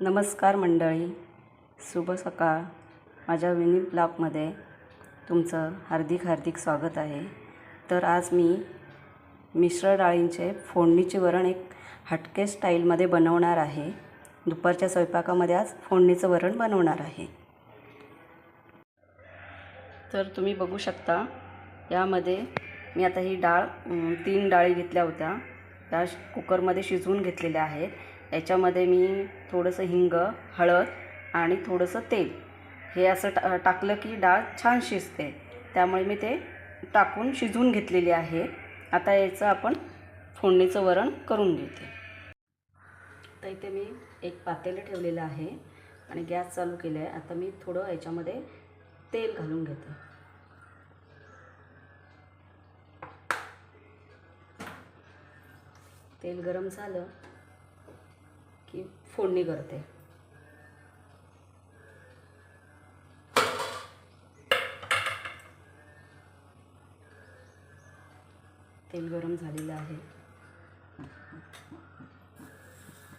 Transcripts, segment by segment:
नमस्कार मंडळी. शुभ सकाळ. माझ्या विनी ब्लॉगमध्ये तुमचं हार्दिक हार्दिक स्वागत आहे. तर आज मी मिश्र डाळींचे फोडणीचे वरण एक हटके स्टाईलमध्ये बनवणार आहे. दुपारच्या स्वयंपाकामध्ये आज फोडणीचं वरण बनवणार आहे. तर तुम्ही बघू शकता यामध्ये मी आता ही डाळ तीन डाळी घेतल्या होत्या. त्या कुकरमध्ये शिजवून घेतलेल्या आहेत. याच्यामध्ये मी थोडंसं हिंग हळद आणि थोडंसं तेल. हे असं टा टाकलं की डाळ छान शिजते. त्यामुळे मी ते टाकून शिजवून घेतलेली आहे. आता याचं आपण फोडणीचं वरण करून घेते. तर इथे मी एक पातेलं ठेवलेलं आहे आणि गॅस चालू केलं आहे. आता मी थोडं याच्यामध्ये तेल घालून घेते. तेल गरम झालं की फोडणी करते. तेल गरम झालेलं आहे.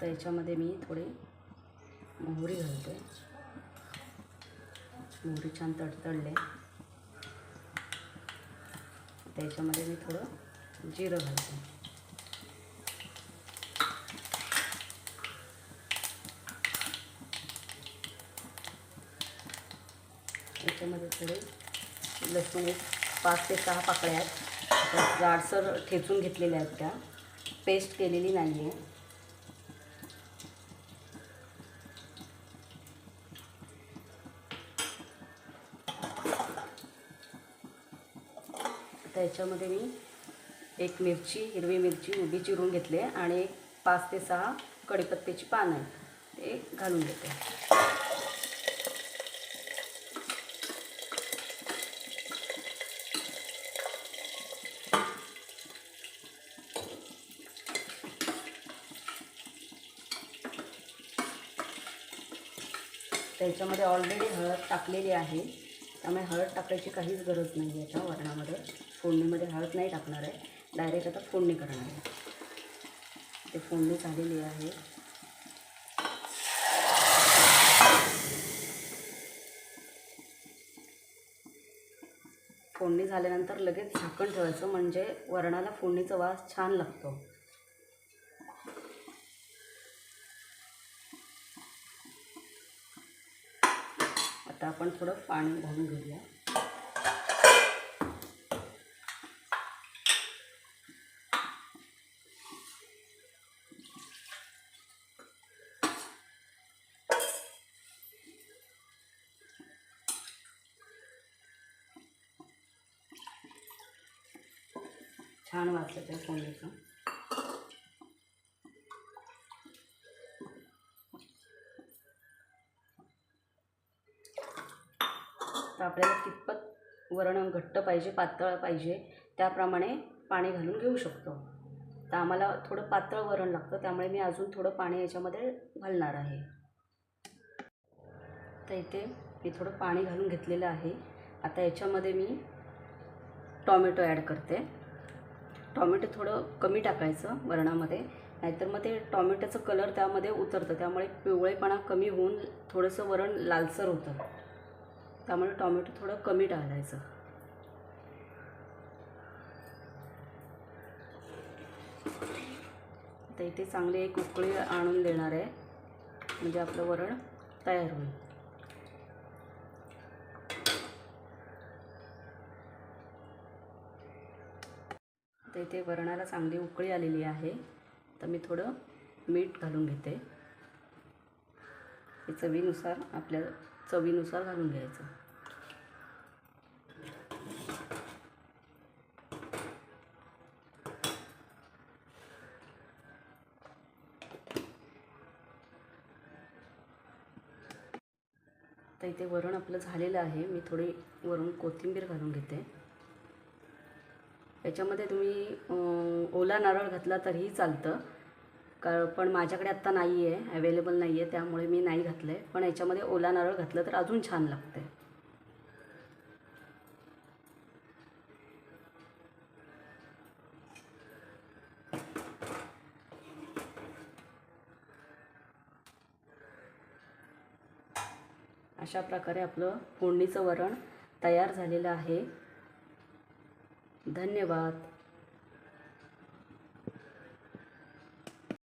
तर याच्यामध्ये मी थोडे मोहरी घालते. मोहरी छान तडतडले. त्याच्यामध्ये मी थोडं जिरं घालते. त्याच्यामध्ये थोडे लसूण एक पाच ते सहा पाकळ्या आहेत. जाडसर ठेचून घेतलेल्या आहेत त्या. पेस्ट केलेली नाही आहे त्याच्यामध्ये मी एक मिरची हिरवी मिरची उभी चिरून घेतली आहे आणि एक पाच ते सहा कढीपत्त्याची पानं आहेत. ते घालून घेते. त्याच्यामध्ये ऑलरेडी हळद टाकलेली आहे. त्यामुळे हळद टाकायची काहीच गरज नाही आहे याच्या वरणामध्ये. फोडणीमध्ये हळद नाही टाकणार आहे. डायरेक्ट आता फोडणी करणार आहे. ते फोडणी झालेली आहे. फोडणी झाल्यानंतर लगेच झाकण ठेवायचं. म्हणजे वरणाला फोडणीचा वास छान लागतो. आता आपण थोडं पाणी घालून घेऊया. छान वाचलं त्या कोंबडीचं तर आपल्याला कितपत वरण घट्ट पाहिजे पातळ पाहिजे त्याप्रमाणे पाणी घालून घेऊ शकतो. तर आम्हाला थोडं पातळ वरण लागतं त्यामुळे मी अजून थोडं पाणी याच्यामध्ये घालणार आहे. तर इथे मी थोडं पाणी घालून घेतलेलं आहे. आता याच्यामध्ये मी टॉमॅटो ॲड करते. टॉमॅटो थोडं कमी टाकायचं वरणामध्ये नाहीतर मग ते टॉमॅटोचं कलर त्यामध्ये उतरतं त्यामुळे पिवळेपणा कमी होऊन थोडंसं वरण लालसर होतं. त्यामुळे टॉमॅटो थोडं कमी टाकायचं तर इथे चांगली एक उकळी आणून देणार आहे. म्हणजे आपलं वरण तयार होईल. तर इथे वरणाला चांगली उकळी आलेली आहे. तर मी थोडं मीठ घालून घेते. हे चवीनुसार आपल्या चवीनुसार घालून घ्यायचं. तर इथे वरण आपलं झालेलं आहे. मी थोडी वरून कोथिंबीर घालून घेते. याच्यामध्ये तुम्ही ओला नारळ घातला तरीही चालतं. का पण माझ्याकडे आत्ता नाही आहे अवेलेबल नाही आहे त्यामुळे मी नाही घातलं आहे पण याच्यामध्ये ओला नारळ घातलं तर अजून छान लागते अशा प्रकारे आपलं फोडणीचं वरण तयार झालेलं आहे. धन्यवाद.